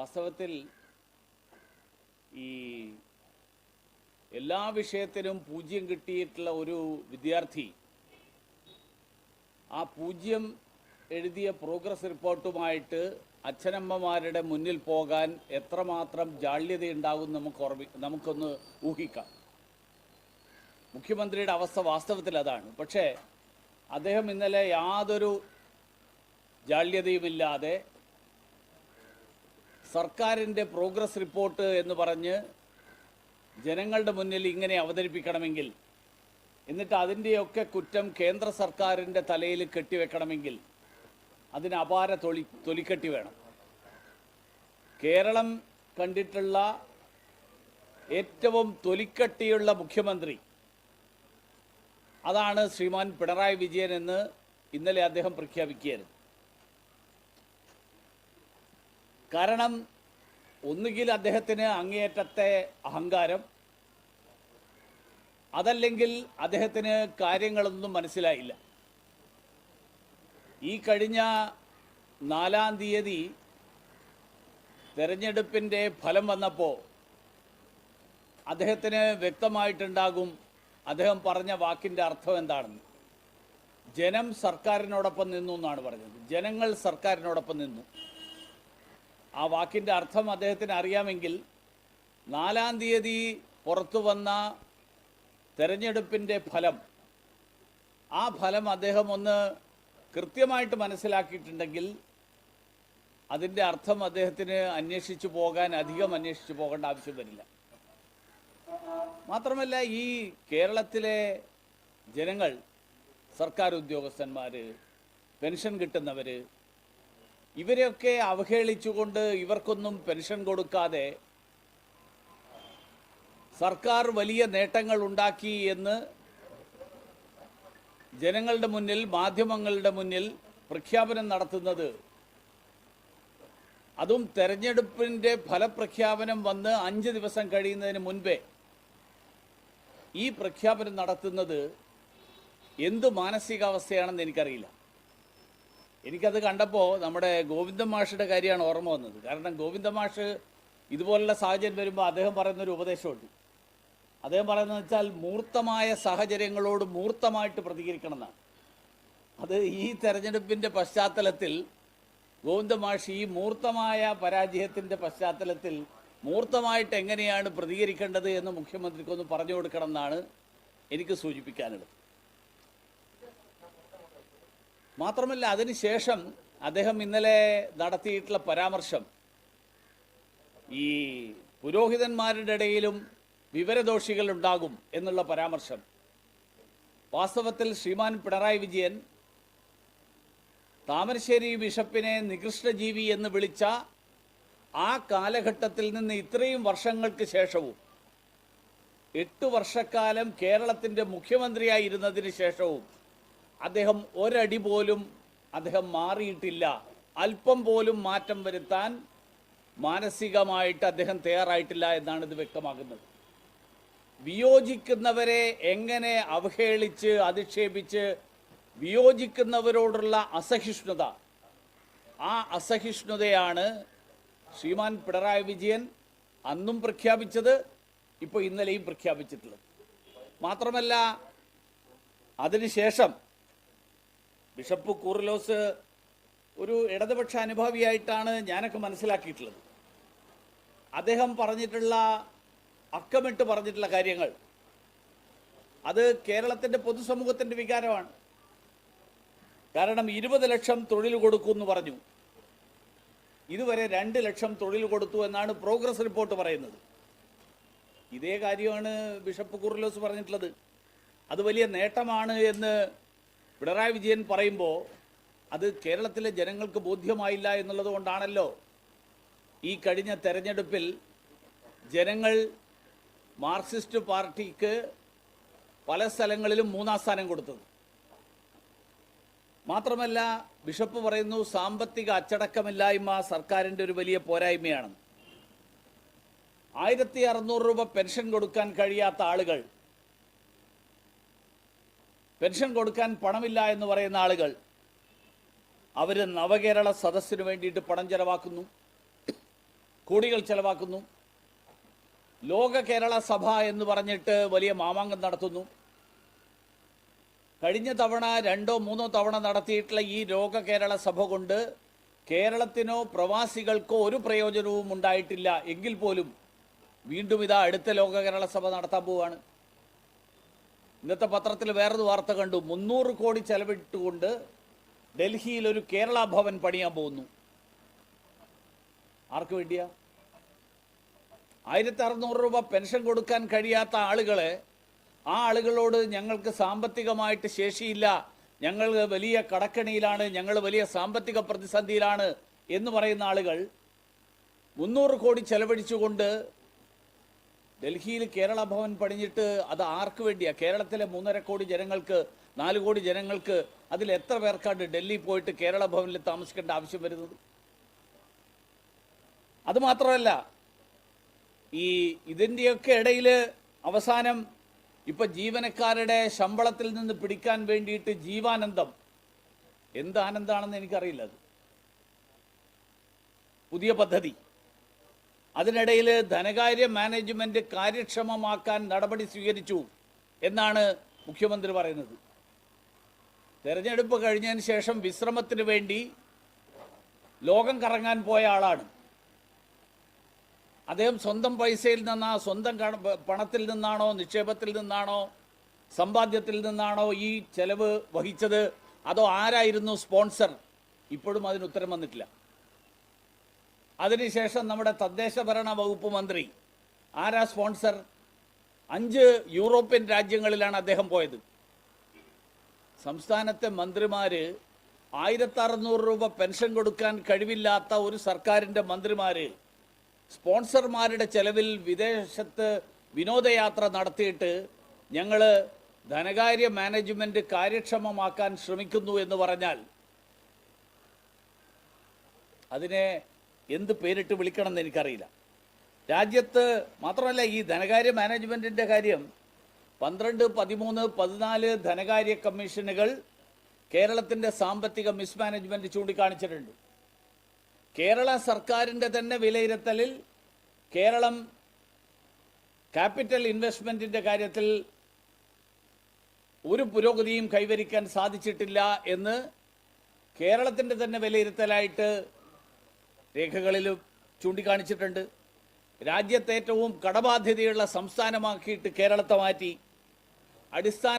വാസ്തവത്തിൽ ഈ എല്ലാ വിഷയത്തിനും പൂജ്യം കിട്ടിയിട്ടുള്ള ഒരു വിദ്യാർത്ഥി ആ പൂജ്യം എഴുതിയ പ്രോഗ്രസ് റിപ്പോർട്ടുമായിട്ട് അച്ഛനമ്മമാരുടെ മുന്നിൽ പോകാൻ എത്രമാത്രം ജാള്യതയുണ്ടാകും നമുക്ക് ഓർമ്മി നമുക്കൊന്ന് ഊഹിക്കാം. മുഖ്യമന്ത്രിയുടെ അവസ്ഥ വാസ്തവത്തിൽ അതാണ്. പക്ഷേ അദ്ദേഹം ഇന്നലെ യാതൊരു ജാള്യതയുമില്ലാതെ സർക്കാരിന്റെ പ്രോഗ്രസ് റിപ്പോർട്ട് എന്ന് പറഞ്ഞ് ജനങ്ങളുടെ മുന്നിൽ ഇങ്ങനെ അവതരിപ്പിക്കണമെങ്കിൽ എന്നിട്ട് അതിന്റെയൊക്കെ കുറ്റം കേന്ദ്ര സർക്കാരിന്റെ തലയിൽ കെട്ടിവെക്കണമെങ്കിൽ അതിന് അപാര തൊളി തൊലിക്കെട്ടി വേണം. കേരളം കണ്ടിട്ടുള്ള ഏറ്റവും തൊലിക്കട്ടിയുള്ള മുഖ്യമന്ത്രി അതാണ് ശ്രീമാൻ പിണറായി വിജയൻ എന്ന് ഇന്നലെ അദ്ദേഹം പ്രഖ്യാപിക്കുകയായിരുന്നു. കാരണം ഒന്നുകിൽ അദ്ദേഹത്തിന് അങ്ങേയറ്റത്തെ അഹങ്കാരം അതല്ലെങ്കിൽ അദ്ദേഹത്തിന് കാര്യങ്ങളൊന്നും മനസ്സിലായില്ല. ഈ കഴിഞ്ഞ നാലാം തീയതി തെരഞ്ഞെടുപ്പിന്റെ ഫലം വന്നപ്പോൾ അദ്ദേഹത്തിന് വ്യക്തമായിട്ടുണ്ടാകും അദ്ദേഹം പറഞ്ഞ വാക്കിന്റെ അർത്ഥം എന്താണെന്ന്. ജനം സർക്കാരിനോടൊപ്പം നിന്നു എന്നാണ് പറഞ്ഞത്. ജനങ്ങൾ സർക്കാരിനോടൊപ്പം നിന്നു. ആ വാക്കിന്റെ അർത്ഥം അദ്ദേഹത്തിന് അറിയാമെങ്കിൽ നാലാം തീയതി പുറത്തു വന്ന തെരഞ്ഞെടുപ്പിന്റെ ഫലം ആ ഫലം അദ്ദേഹം ഒന്ന് കൃത്യമായിട്ട് മനസ്സിലാക്കിയിട്ടുണ്ടെങ്കിൽ അതിന്റെ അർത്ഥം അദ്ദേഹത്തിന് അന്വേഷിച്ചു പോകാൻ അധികം അന്വേഷിച്ചു പോകേണ്ട ആവശ്യം വരില്ല. മാത്രമല്ല ഈ കേരളത്തിലെ ജനങ്ങൾ സർക്കാർ ഉദ്യോഗസ്ഥന്മാർ പെൻഷൻ കിട്ടുന്നവർ ഇവരെയൊക്കെ അവഹേളിച്ചുകൊണ്ട് ഇവർക്കൊന്നും പെൻഷൻ കൊടുക്കാതെ സർക്കാർ വലിയ നേട്ടങ്ങൾ ഉണ്ടാക്കി എന്ന് ജനങ്ങളുടെ മുന്നിൽ മാധ്യമങ്ങളുടെ മുന്നിൽ പ്രഖ്യാപനം നടത്തുന്നത്. അതും തെരഞ്ഞെടുപ്പിന്റെ ഫലപ്രഖ്യാപനം വന്ന് അഞ്ച് ദിവസം കഴിയുന്നതിന് മുൻപേ ഈ പ്രഖ്യാപനം നടത്തുന്നത് എന്ത് മാനസികാവസ്ഥയാണെന്ന് എനിക്കറിയില്ല. എനിക്കത് കണ്ടപ്പോൾ നമ്മുടെ ഗോവിന്ദ മാഷിയുടെ കാര്യമാണ് ഓർമ്മ വന്നത്. കാരണം ഗോവിന്ദ മാഷ് ഇതുപോലുള്ള സാഹചര്യം വരുമ്പോൾ അദ്ദേഹം പറയുന്നൊരു ഉപദേശമുണ്ട്. അദ്ദേഹം പറയുന്നത് വെച്ചാൽ മൂർത്തമായ സാഹചര്യങ്ങളോട് മൂർത്തമായിട്ട് പ്രതികരിക്കണം എന്നാണ് അത് ഈ തെരഞ്ഞെടുപ്പിന്റെ പശ്ചാത്തലത്തിൽ ഗോവിന്ദ മാഷ് ഈ മൂർത്തമായ പരാജയത്തിന്റെ പശ്ചാത്തലത്തിൽ മൂർത്തമായിട്ട് എങ്ങനെയാണ് പ്രതികരിക്കേണ്ടത് എന്ന് മുഖ്യമന്ത്രിക്കൊന്ന് പറഞ്ഞു കൊടുക്കണം എന്നാണ് എനിക്ക് സൂചിപ്പിക്കാനുള്ളത്. മാത്രമല്ല അതിനുശേഷം അദ്ദേഹം ഇന്നലെ നടത്തിയിട്ടുള്ള പരാമർശം ഈ പുരോഹിതന്മാരുടെ ഇടയിലും വിവരദോഷികൾ ഉണ്ടാകും എന്നുള്ള പരാമർശം. വാസ്തവത്തിൽ ശ്രീമാൻ പിണറായി വിജയൻ താമരശ്ശേരി ബിഷപ്പിനെ നികൃഷ്ടജീവി എന്ന് വിളിച്ച ആ കാലഘട്ടത്തിൽ നിന്ന് ഇത്രയും വർഷങ്ങൾക്ക് ശേഷവും എട്ട് വർഷക്കാലം കേരളത്തിന്റെ മുഖ്യമന്ത്രിയായിരുന്നതിന് ശേഷവും അദ്ദേഹം ഒരടി പോലും അദ്ദേഹം മാറിയിട്ടില്ല. അല്പം പോലും മാറ്റം വരുത്താൻ മാനസികമായിട്ട് അദ്ദേഹം തയ്യാറായിട്ടില്ല എന്നാണ് ഇത് വ്യക്തമാക്കുന്നത്. വിയോജിക്കുന്നവരെ എങ്ങനെ അവഹേളിച്ച് അധിക്ഷേപിച്ച് വിയോജിക്കുന്നവരോടുള്ള അസഹിഷ്ണുത. ആ അസഹിഷ്ണുതയാണ് ശ്രീമാൻ പിണറായി വിജയൻ അന്നും പ്രഖ്യാപിച്ചത് ഇപ്പോൾ ഇന്നലെയും പ്രഖ്യാപിച്ചിട്ടുള്ളത്. മാത്രമല്ല അതിനുശേഷം ബിഷപ്പ് കൂറിലോസ് ഒരു ഇടതുപക്ഷ അനുഭാവിയായിട്ടാണ് ഞാനൊക്കെ മനസ്സിലാക്കിയിട്ടുള്ളത്. അദ്ദേഹം പറഞ്ഞിട്ടുള്ള അക്കമിട്ട് പറഞ്ഞിട്ടുള്ള കാര്യങ്ങൾ അത് കേരളത്തിന്റെ പൊതുസമൂഹത്തിന്റെ വികാരമാണ്. കാരണം ഇരുപത് ലക്ഷം തൊഴിൽ കൊടുക്കും എന്ന് പറഞ്ഞു. ഇതുവരെ രണ്ട് ലക്ഷം തൊഴിൽ കൊടുത്തു എന്നാണ് പ്രോഗ്രസ് റിപ്പോർട്ട് പറയുന്നത്. ഇതേ കാര്യമാണ് ബിഷപ്പ് കുർലോസ് പറഞ്ഞിട്ടുള്ളത്. അത് വലിയ നേട്ടമാണ് എന്ന് പിണറായി വിജയൻ പറയുമ്പോൾ അത് കേരളത്തിലെ ജനങ്ങൾക്ക് ബോധ്യമായില്ല എന്നുള്ളത് കൊണ്ടാണല്ലോ. ഈ കഴിഞ്ഞ തെരഞ്ഞെടുപ്പിൽ ജനങ്ങൾ മാർക്സിസ്റ്റ് പാർട്ടിക്ക് പല സ്ഥലങ്ങളിലും മൂന്നാം സ്ഥാനം കൊടുത്തത്. മാത്രമല്ല ബിഷപ്പ് പറയുന്നു സാമ്പത്തിക അച്ചടക്കമില്ലായ്മ സർക്കാരിന്റെ ഒരു വലിയ പോരായ്മയാണ്. ആയിരത്തി അറുന്നൂറ് രൂപ പെൻഷൻ കൊടുക്കാൻ കഴിയാത്ത ആളുകൾ പെൻഷൻ കൊടുക്കാൻ പണമില്ല എന്ന് പറയുന്ന ആളുകൾ അവർ നവകേരള സദസ്സിന് വേണ്ടിയിട്ട് പണം ചെലവാക്കുന്നു കോടികൾ ചെലവാക്കുന്നു. ലോക കേരള സഭ എന്ന് പറഞ്ഞിട്ട് വലിയ മാമാങ്കം നടത്തുന്നു. കഴിഞ്ഞ തവണ രണ്ടോ മൂന്നോ തവണ നടത്തിയിട്ടുള്ള ഈ ലോക കേരള സഭ കൊണ്ട് കേരളത്തിനോ പ്രവാസികൾക്കോ ഒരു പ്രയോജനവും ഉണ്ടായിട്ടില്ല. എങ്കിൽ പോലും വീണ്ടും ഇതാ അടുത്ത ലോക കേരള സഭ നടത്താൻ പോവാണ്. ഇന്നത്തെ പത്രത്തിൽ വേറൊരു വാർത്ത കണ്ടു. മുന്നൂറ് കോടി ചെലവിട്ടുകൊണ്ട് ഡൽഹിയിൽ ഒരു കേരള ഭവൻ പണിയാൻ പോകുന്നു. ആർക്ക് വേണ്ടിയാ? ആയിരത്തി അറുന്നൂറ് രൂപ പെൻഷൻ കൊടുക്കാൻ കഴിയാത്ത ആളുകളെ ആ ആളുകളോട് ഞങ്ങൾക്ക് സാമ്പത്തികമായിട്ട് ശേഷിയില്ല. ഞങ്ങൾ വലിയ കടക്കണിയിലാണ് ഞങ്ങൾ വലിയ സാമ്പത്തിക പ്രതിസന്ധിയിലാണ് എന്ന് പറയുന്ന ആളുകൾ മുന്നൂറ് കോടി ചെലവഴിച്ചുകൊണ്ട് ഡൽഹിയിൽ കേരള ഭവൻ പണിഞ്ഞിട്ട് അത് ആർക്ക് വേണ്ടിയാ? കേരളത്തിലെ മൂന്നര കോടി ജനങ്ങൾക്ക് നാല് കോടി ജനങ്ങൾക്ക് അതിൽ എത്ര പേർക്കാണ് ഡൽഹി പോയിട്ട് കേരള ഭവനിൽ താമസിക്കേണ്ട ആവശ്യം വരുന്നത്? അത് മാത്രമല്ല ഈ ഇതിന്റെയൊക്കെ ഇടയിൽ അവസാനം ഇപ്പൊ ജീവനക്കാരുടെ ശമ്പളത്തിൽ നിന്ന് പിടിക്കാൻ വേണ്ടിയിട്ട് ജീവാനന്ദം എന്ത് എനിക്കറിയില്ല അത്. പുതിയ പദ്ധതി. അതിനിടയിൽ ധനകാര്യ മാനേജ്മെന്റ് കാര്യക്ഷമമാക്കാൻ നടപടി സ്വീകരിച്ചു എന്നാണ് മുഖ്യമന്ത്രി പറയുന്നത്. തെരഞ്ഞെടുപ്പ് കഴിഞ്ഞതിന് ശേഷം വിശ്രമത്തിന് വേണ്ടി ലോകം കറങ്ങാൻ പോയ ആളാണ്. അദ്ദേഹം സ്വന്തം പൈസയിൽ നിന്നാ സ്വന്തം പണത്തിൽ നിന്നാണോ നിക്ഷേപത്തിൽ നിന്നാണോ സമ്പാദ്യത്തിൽ നിന്നാണോ ഈ ചെലവ് വഹിച്ചത്? അതോ ആരായിരുന്നു സ്പോൺസർ? ഇപ്പോഴും അതിന് ഉത്തരം വന്നിട്ടില്ല. അതിനുശേഷം നമ്മുടെ തദ്ദേശ ഭരണ വകുപ്പ് മന്ത്രി ആരാ സ്പോൺസർ? അഞ്ച് യൂറോപ്യൻ രാജ്യങ്ങളിലാണ് അദ്ദേഹം പോയത്. സംസ്ഥാനത്തെ മന്ത്രിമാര് ആയിരത്തി അറുന്നൂറ് രൂപ പെൻഷൻ കൊടുക്കാൻ കഴിവില്ലാത്ത ഒരു സർക്കാരിന്റെ മന്ത്രിമാര് സ്പോൺസർമാരുടെ ചെലവിൽ വിദേശത്ത് വിനോദയാത്ര നടത്തിയിട്ട് ഞങ്ങൾ ധനകാര്യ മാനേജ്മെന്റ് കാര്യക്ഷമമാക്കാൻ ശ്രമിക്കുന്നു എന്ന് പറഞ്ഞാൽ അതിനെ എന്ത് പേരിട്ട് വിളിക്കണം എന്ന് എനിക്കറിയില്ല. രാജ്യത്ത് മാത്രമല്ല ഈ ധനകാര്യ മാനേജ്മെന്റിന്റെ കാര്യം പന്ത്രണ്ട് പതിമൂന്ന് പതിനാല് ധനകാര്യ കമ്മീഷനുകൾ കേരളത്തിന്റെ സാമ്പത്തിക മിസ്മാനേജ്മെന്റ് ചൂണ്ടിക്കാണിച്ചിട്ടുണ്ട്. കേരള സർക്കാരിന്റെ തന്നെ വിലയിരുത്തലിൽ കേരളം ക്യാപിറ്റൽ ഇൻവെസ്റ്റ്മെന്റിന്റെ കാര്യത്തിൽ ഒരു പുരോഗതിയും കൈവരിക്കാൻ സാധിച്ചിട്ടില്ല എന്ന് കേരളത്തിന്റെ തന്നെ വിലയിരുത്തലായിട്ട് രേഖകളിൽ ചൂണ്ടിക്കാണിച്ചിട്ടുണ്ട്. രാജ്യത്തേറ്റവും കടബാധ്യതയുള്ള സംസ്ഥാനമാക്കിയിട്ട് കേരളത്തെ മാറ്റി. അടിസ്ഥാന